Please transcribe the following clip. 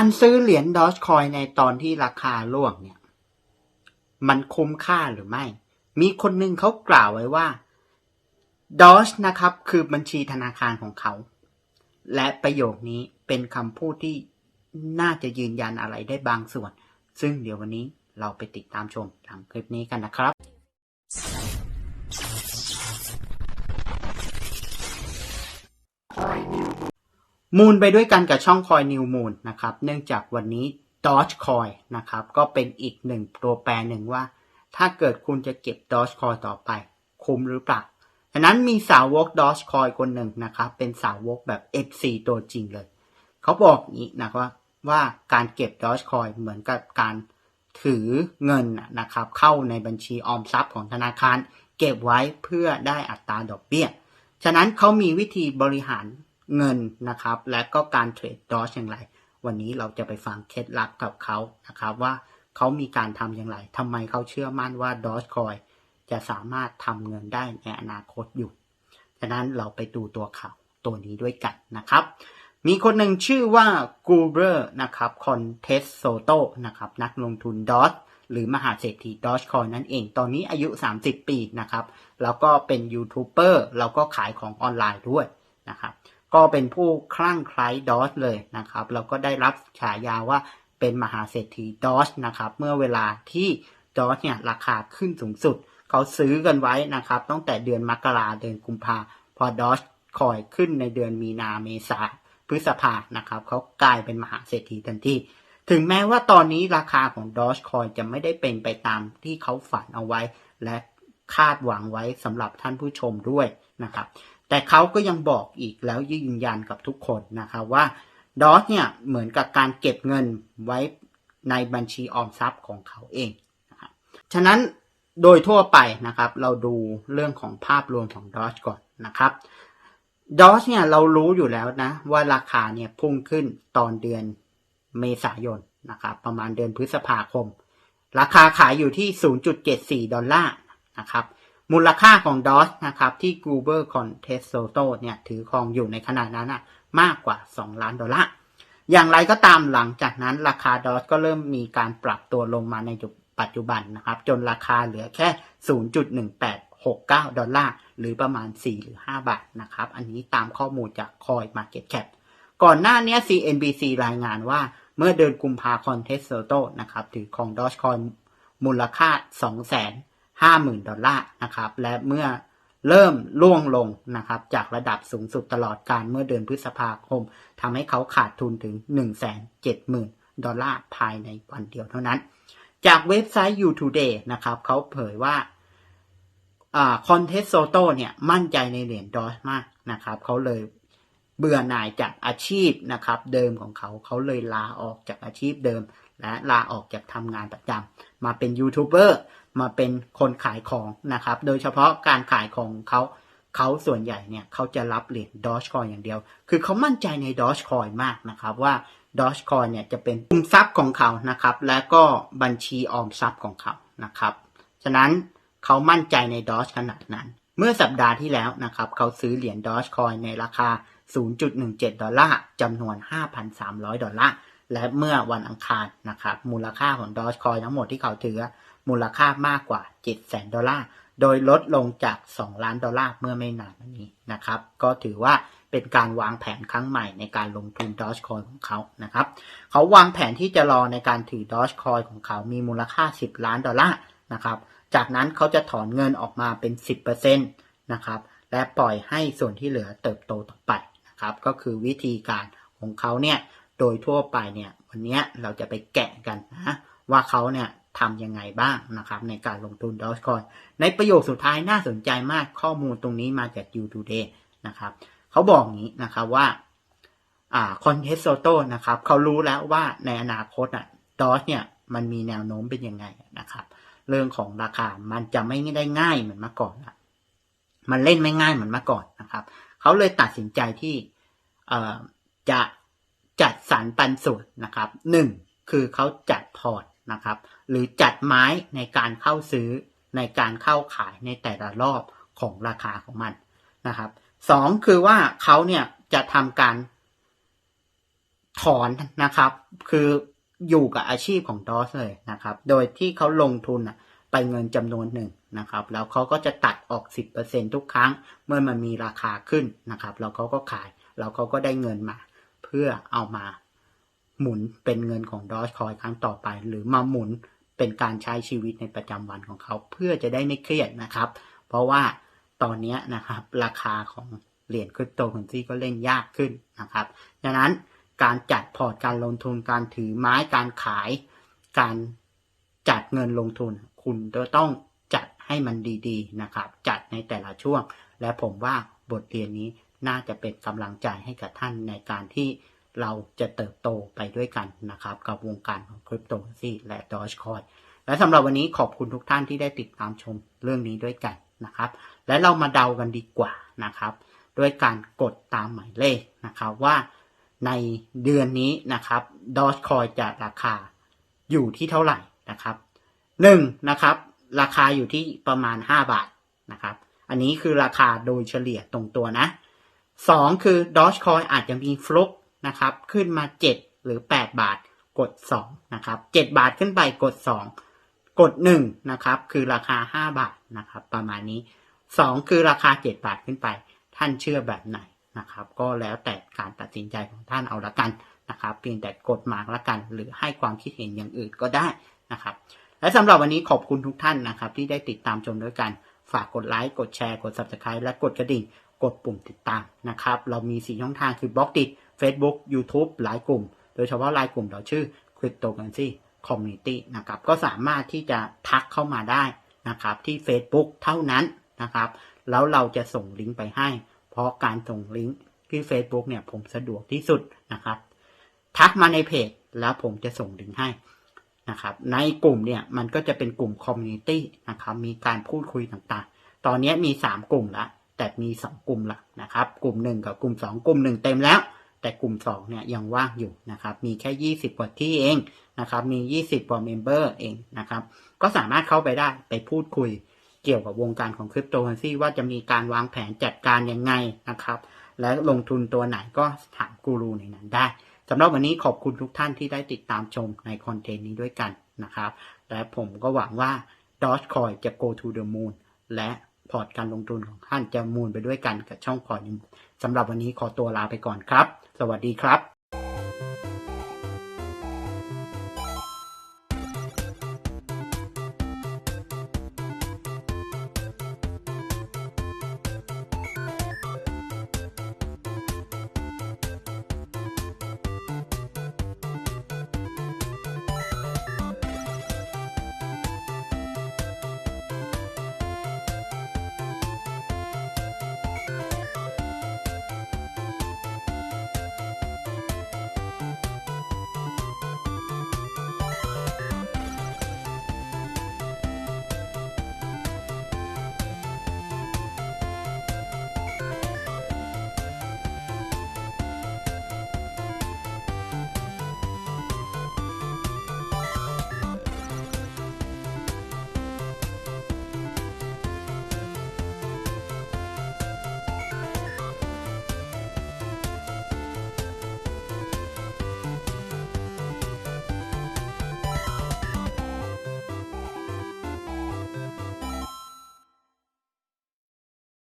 การซื้อเหรียญดอ g คอยในตอนที่ราคาร่วงเนี่ย มันคุ้มค่าหรือไม่ มีคนหนึ่งเขากล่าวไว้ว่าดอ g นะครับ คือบัญชีธนาคารของเขา และประโยคนี้เป็นคำพูดที่น่าจะยืนยันอะไรได้บางส่วน ซึ่งเดี๋ยววันนี้เราไปติดตามชมหลังคลิปนี้กันนะครับ มูลไปด้วยกันกับช่องคอยนิวมูลนะครับ เนื่องจากวันนี้ Dogecoin นะครับ ก็เป็นอีกหนึ่งตัวแปรหนึ่งว่า ถ้าเกิดคุณจะเก็บ Dogecoin ต่อไป คุ้มหรือเปล่าฉะนั้นมีสาวก Dogecoin คนหนึ่งนะครับ เป็นสาวกแบบ FC ตัวจริงเลย เขาบอกอย่างนี้นะครับว่าการเก็บ Dogecoin เหมือนกับการถือเงินนะครับ เข้าในบัญชีออมทรัพย์ของธนาคาร เก็บไว้เพื่อได้อัตราดอกเบี้ย ฉะนั้นเขามีวิธีบริหาร เงินนะครับ และก็การเทรดดอชอย่างไร วันนี้เราจะไปฟังเคล็ดลับกับเขานะครับ ว่าเขามีการทำอย่างไรทำไมเขาเชื่อมั่นว่าดอชคอยจะสามารถทำเงินได้ในอนาคตอยู่ฉะนั้นเราไปดูตัวเขาตัวนี้ด้วยกันนะครับ มีคนหนึ่งชื่อว่ากูเบอร์นะครับคอนเทสโซโตนะครับนักลงทุนดอ g หรือมหาเศรษฐีดอ g คอยนั่นเอง ตอนนี้อายุ 30 ปีนะครับ แล้วก็เป็นยูทูบเบอร์ แล้วก็ขายของออนไลน์ด้วยนะครับ ก็เป็นผู้คลั่งไคล้ดอ g เลยนะครับ แล้วก็ได้รับฉายาว่าเป็นมหาเศรษฐีดอ g นะครับ เมื่อเวลาที่ดอ g เนี่ยราคาขึ้นสูงสุด เขาซื้อกันไว้นะครับ ตั้งแต่เดือนมกราเดือนกุมภาพอดอ g คอยขึ้นในเดือนมีนาเมษาพฤษภานะครับเขากลายเป็นมหาเศรษฐีทันทีถึงแม้ว่าตอนนี้ราคาของ Dogecoin จะไม่ได้เป็นไปตามที่เขาฝันเอาไว้ และคาดหวังไว้สำหรับท่านผู้ชมด้วยนะครับ แต่เขาก็ยังบอกอีกแล้วยืนยันกับทุกคนนะครับว่าดอ g เนี่ยเหมือนกับการเก็บเงินไว้ในบัญชีออมทรัพย์ของเขาเองนะครับฉะนั้นโดยทั่วไปนะครับ เราดูเรื่องของภาพรวมของดอ g ก่อนนะครับดอ g เนี่ยเรารู้อยู่แล้วนะ ว่าราคาเนี่ยพุ่งขึ้นตอนเดือนเมษายนนะครับประมาณเดือนพฤษภาคม ราคาขายอยู่ที่ 0.74 ดอลลาร์นะครับ มูลค่าของดอ g นะครับ ที่ g o o g l e Contest Soto เนี่ย ถือครองอยู่ในขณะนั้นนะมากกว่า 2 ล้านดอลลาร์อย่างไรก็ตามหลังจากนั้นราคาดอ g ก็เริ่มมีการปรับตัวลงมาในปัจจุบันนะครับ จนราคาเหลือแค่ 0.1869 ดอลลาร์ หรือประมาณ 4 หรือ 5 บาทนะครับ อันนี้ตามข้อมูลจาก Coin Market Cap ก่อนหน้านี้ CNBC รายงานว่าเมื่อเดือนกุมภาพันธ์เทสโซโตนะครับถือของ Dogecoin มูลค่า 50,000 ดอลลาร์นะครับ และเมื่อเริ่มล่วงลงนะครับจากระดับสูงสุดตลอดการเมื่อเดือนพฤษภาคมทำให้เขาขาดทุนถึง 170,000 ดอลลาร์ภายในวันเดียวเท่านั้น จากเว็บไซต์ You Today นะครับเขาเผยว่าคอนเทสโซโตเนี่ยมั่นใจในเหรียญดอชมากนะครับเขาเลยเบื่อหน่ายจากอาชีพนะครับเดิมของเขาเขาเลยลาออกจากอาชีพเดิม และลาออกจากทำงานประจำมาเป็นยูทูบเบอร์มาเป็นคนขายของนะครับ โดยเฉพาะการขายของเขาเขาส่วนใหญ่เนี่ยเขาจะรับเหรียญดอชคอยอย่างเดียว คือเขามั่นใจในดอชคอยมากนะครับว่าดอชคอยเนี่ยจะเป็นกลุ่มทรัพย์ของเขานะครับ และก็บัญชีออมทรัพย์ของเขานะครับ ฉะนั้นเขามั่นใจในดอชขนาดนั้น เมื่อสัปดาห์ที่แล้วนะครับเขาซื้อเหรียญดอชคอยในราคา 0.17 ดอลลาร์จำนวน 5,300 ดอลลาร์ และเมื่อวันอังคารนะครับมูลค่าของดอชคอยทั้งหมดที่เขาถือมูลค่ามากกว่า700,000ดอลลาร์โดยลดลงจาก 2 ล้านดอลลาร์เมื่อไม่นานมานี้นะครับ ก็ถือว่าเป็นการวางแผนครั้งใหม่ในการลงทุนดอชคอยของเขานะครับ เขาวางแผนที่จะรอในการถือดอชคอยของเขามีมูลค่า 10 ล้านดอลลาร์นะครับ จากนั้นเขาจะถอนเงินออกมาเป็น 10%นะครับ และปล่อยให้ส่วนที่เหลือเติบโตต่อไปนะครับ ก็คือวิธีการของเขาเนี่ย โดยทั่วไปเนี่ยวันนี้เราจะไปแกะกันนะว่าเขาเนี่ยทำยังไงบ้างนะครับในการลงทุนดอ g คอยในประโยคสุดท้ายน่าสนใจมากข้อมูลตรงนี้มาจาก You Today นะครับเขาบอกงี้นะครับว่าอ่าคอนเทสโซโตนะครับเขารู้แล้วว่าในอนาคตอะดอ g เนี่ยมันมีแนวโน้มเป็นยังไงนะครับ เรื่องของราคามันจะไม่ได้ง่ายเหมือนเมื่อก่อนละมันเล่นไม่ง่ายเหมือนเมื่อก่อนนะครับเขาเลยตัดสินใจที่จะ จัดสรรปันส่วนนะครับหนึ่งคือเขาจัดพอร์ตนะครับ หรือจัดไม้ในการเข้าซื้อในการเข้าขายในแต่ละรอบของราคาของมันนะครับสองคือว่าเขาเนี่ยจะทำการถอนนะครับ คืออยู่กับอาชีพของดอสเลยนะครับ โดยที่เขาลงทุนไปเงินจำนวนหนึ่งนะครับ แล้วเขาก็จะตัดออก 10%ทุกครั้งเมื่อมันมีราคาขึ้นนะครับ แล้วเขาก็ขาย แล้วเขาก็ได้เงินมา เพื่อเอามาหมุนเป็นเงินของดอ g คอยครั้งต่อไป หรือมาหมุนเป็นการใช้ชีวิตในประจำวันของเขา เพื่อจะได้ไม่เครียดนะครับ เพราะว่าตอนนี้นะครับราคาของเหรียญคริปโตเคอเรนซีก็เล่นยากขึ้นนะครับดังนั้นการจัดพอร์ตการลงทุนการถือไม้การขาย การจัดเงินลงทุน คุณจะต้องจัดให้มันดีๆนะครับ จัดในแต่ละช่วง และผมว่าบทเรียนนี้ น่าจะเป็นกำลังใจให้กับท่านในการที่เราจะเติบโตไปด้วยกันนะครับ กับวงการของคริปโตซีและดอ g คอยและสำหรับวันนี้ขอบคุณทุกท่านที่ได้ติดตามชมเรื่องนี้ด้วยกันนะครับ และเรามาเดากันดีกว่านะครับ ด้วยการกดตามหมายเลขนะครับว่าในเดือนนี้นะครับดอ g คอยจะราคาอยู่ที่เท่าไหร่นะครับหนึ่งนะครับ ราคาอยู่ที่ประมาณ 5 บาทนะครับ อันนี้คือราคาโดยเฉลี่ยตรงตัวนะ สองคือดอ g คอยอาจจะมีฟลุกนะครับ ขึ้นมา 7 หรือ 8 บาทกด 2 นะครับ 7 บาทขึ้นไปกด 2 กด 1 นะครับ คือราคา 5 บาทนะครับ ประมาณนี้ 2 คือราคา 7 บาทขึ้นไป ท่านเชื่อแบบไหนนะครับ ก็แล้วแต่การตัดสินใจของท่านเอาละกันนะครับ เพียงแต่กดมาร์กละกัน หรือให้ความคิดเห็นอย่างอื่นก็ได้นะครับ และสำหรับวันนี้ขอบคุณทุกท่านนะครับ ที่ได้ติดตามชมด้วยกัน ฝากกดไลค์ กดแชร์ กด subscribe และกดกระดิ่ง กดปุ่มติดตามนะครับ เรามีสีช่องทางคือบล็อกดิ Facebook YouTube หลายกลุ่ม โดยเฉพาะรายกลุ่มเราชื่อ Cryptocurrency Community นะครับ ก็สามารถที่จะทักเข้ามาได้นะครับ ที่ Facebook เท่านั้นนะครับ แล้วเราจะส่งลิงก์ไปให้ เพราะการส่งลิงก์ที่ Facebook เนี่ยผมสะดวกที่สุดนะครับ ทักมาในเพจแล้วผมจะส่งลิงก์ให้นะครับ ในกลุ่มเนี่ยมันก็จะเป็นกลุ่มคอมมูนิตี้นะครับ มีการพูดคุยต่างๆ ตอนนี้มี 3 กลุ่มละ แต่มี2กลุ่มหละนะครับ กลุ่ม 1 กับกลุ่ม 2 กลุ่ม 1 เต็มแล้ว แต่กลุ่ม2เนี่ยยังว่างอยู่นะครับ มีแค่ 20 กว่าที่เองนะครับ มี 20 กว่าเมมเบอร์เองนะครับ ก็สามารถเข้าไปได้ไปพูดคุยเกี่ยวกับวงการของคริปโตเคอเรนซีว่าจะมีการวางแผนจัดการยังไงนะครับ และลงทุนตัวไหนก็ถามกูรูในนั้นได้สำหรับวันนี้ขอบคุณทุกท่านที่ได้ติดตามชมในคอนเทนต์นี้ด้วยกันนะครับ และผมก็หวังว่า Dogecoin จะ go to the moon และ พอร์ตการลงทุนของท่านจะมูนไปด้วยกันกับช่องพอร์ตสำหรับวันนี้ขอตัวลาไปก่อนครับ สวัสดีครับ